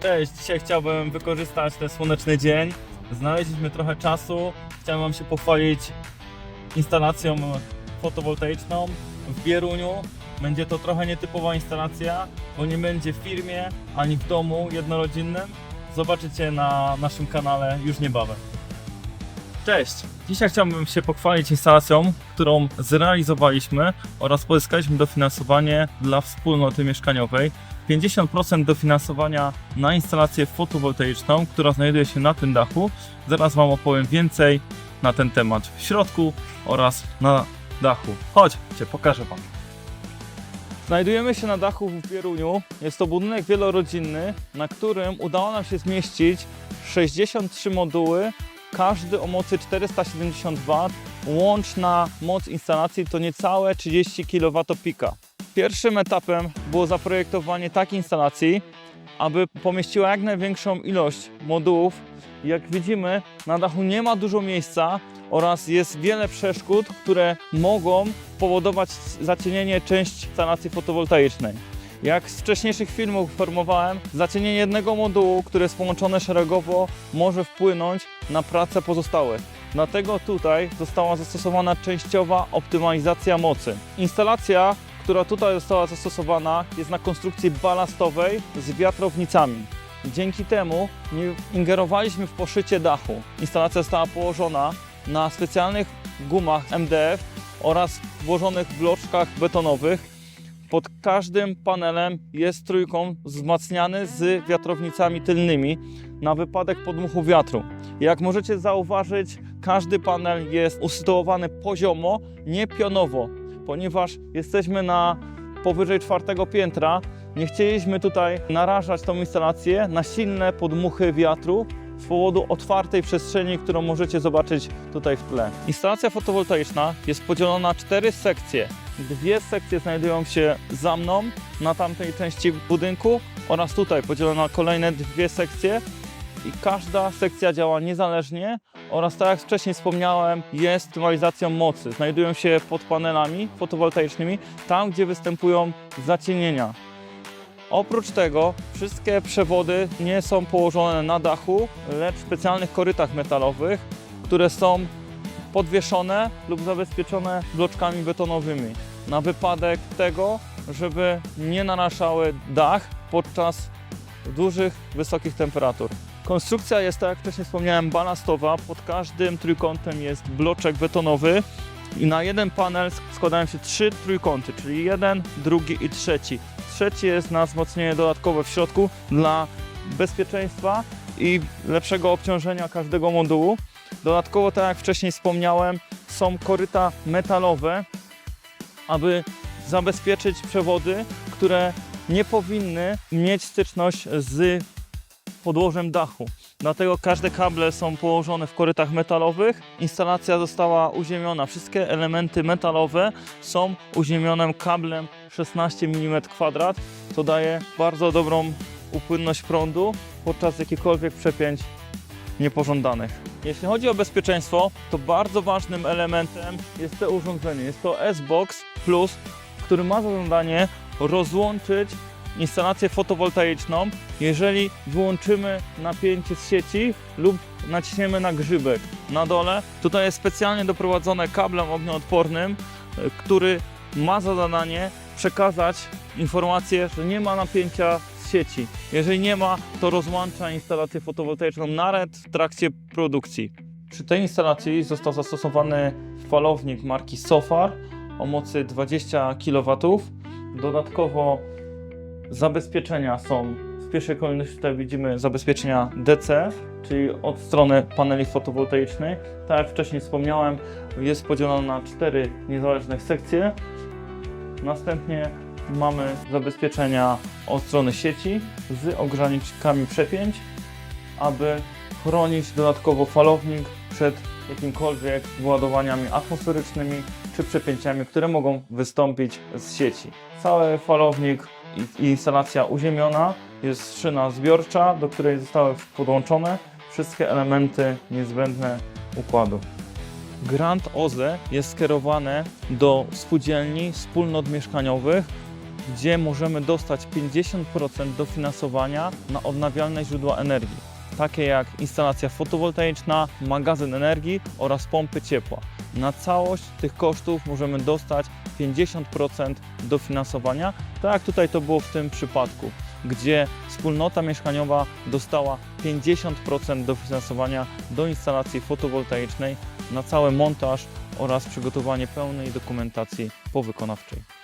Cześć, dzisiaj chciałbym wykorzystać ten słoneczny dzień. Znaleźliśmy trochę czasu. Chciałem Wam się pochwalić instalacją fotowoltaiczną w Bieruniu. Będzie to trochę nietypowa instalacja, bo nie będzie w firmie ani w domu jednorodzinnym. Zobaczycie na naszym kanale już niebawem. Cześć! Dzisiaj chciałbym się pochwalić instalacją, którą zrealizowaliśmy oraz pozyskaliśmy dofinansowanie dla wspólnoty mieszkaniowej. 50% dofinansowania na instalację fotowoltaiczną, która znajduje się na tym dachu. Zaraz Wam opowiem więcej na ten temat w środku oraz na dachu. Chodźcie, pokażę Wam. Znajdujemy się na dachu w Bieruniu. Jest to budynek wielorodzinny, na którym udało nam się zmieścić 63 moduły, każdy o mocy 470 W. Łączna moc instalacji to niecałe 30 kWp. Pierwszym etapem było zaprojektowanie takiej instalacji, aby pomieściła jak największą ilość modułów. Jak widzimy, na dachu nie ma dużo miejsca oraz jest wiele przeszkód, które mogą powodować zacienienie części instalacji fotowoltaicznej. Jak z wcześniejszych filmów informowałem, zacienienie jednego modułu, które jest połączone szeregowo, może wpłynąć na pracę pozostałych. Dlatego tutaj została zastosowana częściowa optymalizacja mocy. Instalacja, która tutaj została zastosowana, jest na konstrukcji balastowej z wiatrownicami. Dzięki temu nie ingerowaliśmy w poszycie dachu. Instalacja została położona na specjalnych gumach MDF oraz włożonych bloczkach betonowych. Pod każdym panelem jest trójkąt wzmacniany z wiatrownicami tylnymi na wypadek podmuchu wiatru. Jak możecie zauważyć, każdy panel jest usytuowany poziomo, nie pionowo, ponieważ jesteśmy na powyżej czwartego piętra. Nie chcieliśmy tutaj narażać tą instalację na silne podmuchy wiatru z powodu otwartej przestrzeni, którą możecie zobaczyć tutaj w tle. Instalacja fotowoltaiczna jest podzielona na cztery sekcje. Dwie sekcje znajdują się za mną na tamtej części budynku oraz tutaj podzielona na kolejne dwie sekcje i każda sekcja działa niezależnie oraz tak jak wcześniej wspomniałem jest optymalizacją mocy. Znajdują się pod panelami fotowoltaicznymi tam gdzie występują zacienienia. Oprócz tego wszystkie przewody nie są położone na dachu, lecz w specjalnych korytach metalowych, które są podwieszone lub zabezpieczone bloczkami betonowymi. Na wypadek tego, żeby nie naraszały dach podczas dużych, wysokich temperatur. Konstrukcja jest, tak jak wcześniej wspomniałem, balastowa. Pod każdym trójkątem jest bloczek betonowy i na jeden panel składają się trzy trójkąty, czyli jeden, drugi i trzeci. Trzeci jest na wzmocnienie dodatkowe w środku dla bezpieczeństwa i lepszego obciążenia każdego modułu. Dodatkowo, tak jak wcześniej wspomniałem, są koryta metalowe, aby zabezpieczyć przewody, które nie powinny mieć styczność z podłożem dachu. Dlatego każde kable są położone w korytach metalowych. Instalacja została uziemiona. Wszystkie elementy metalowe są uziemione kablem 16 mm kwadrat. To daje bardzo dobrą upłynność prądu podczas jakichkolwiek przepięć niepożądanych. Jeśli chodzi o bezpieczeństwo, to bardzo ważnym elementem jest to urządzenie. Jest to S-Box Plus, który ma za zadanie rozłączyć instalację fotowoltaiczną, jeżeli wyłączymy napięcie z sieci lub naciśniemy na grzybek na dole. Tutaj jest specjalnie doprowadzone kablem ognioodpornym, y, który ma za zadanie przekazać informację, że nie ma napięcia z sieci. Jeżeli nie ma, to rozłącza instalację fotowoltaiczną nawet w trakcie produkcji. Przy tej instalacji został zastosowany falownik marki Sofar o mocy 20 kW. Dodatkowo zabezpieczenia są w pierwszej kolejności tutaj widzimy zabezpieczenia DC, czyli od strony paneli fotowoltaicznej. Tak jak wcześniej wspomniałem, jest podzielona na cztery niezależne sekcje. Następnie mamy zabezpieczenia od strony sieci z ogranicznikami przepięć, aby chronić dodatkowo falownik przed jakimkolwiek wyładowaniami atmosferycznymi czy przepięciami, które mogą wystąpić z sieci. Cały falownik instalacja uziemiona, jest szyna zbiorcza, do której zostały podłączone wszystkie elementy niezbędne układu. Grant OZE jest skierowane do spółdzielni, wspólnot mieszkaniowych gdzie możemy dostać 50% dofinansowania na odnawialne źródła energii, takie jak instalacja fotowoltaiczna, magazyn energii oraz pompy ciepła. Na całość tych kosztów możemy dostać 50% dofinansowania, tak jak tutaj to było w tym przypadku, gdzie wspólnota mieszkaniowa dostała 50% dofinansowania do instalacji fotowoltaicznej na cały montaż oraz przygotowanie pełnej dokumentacji powykonawczej.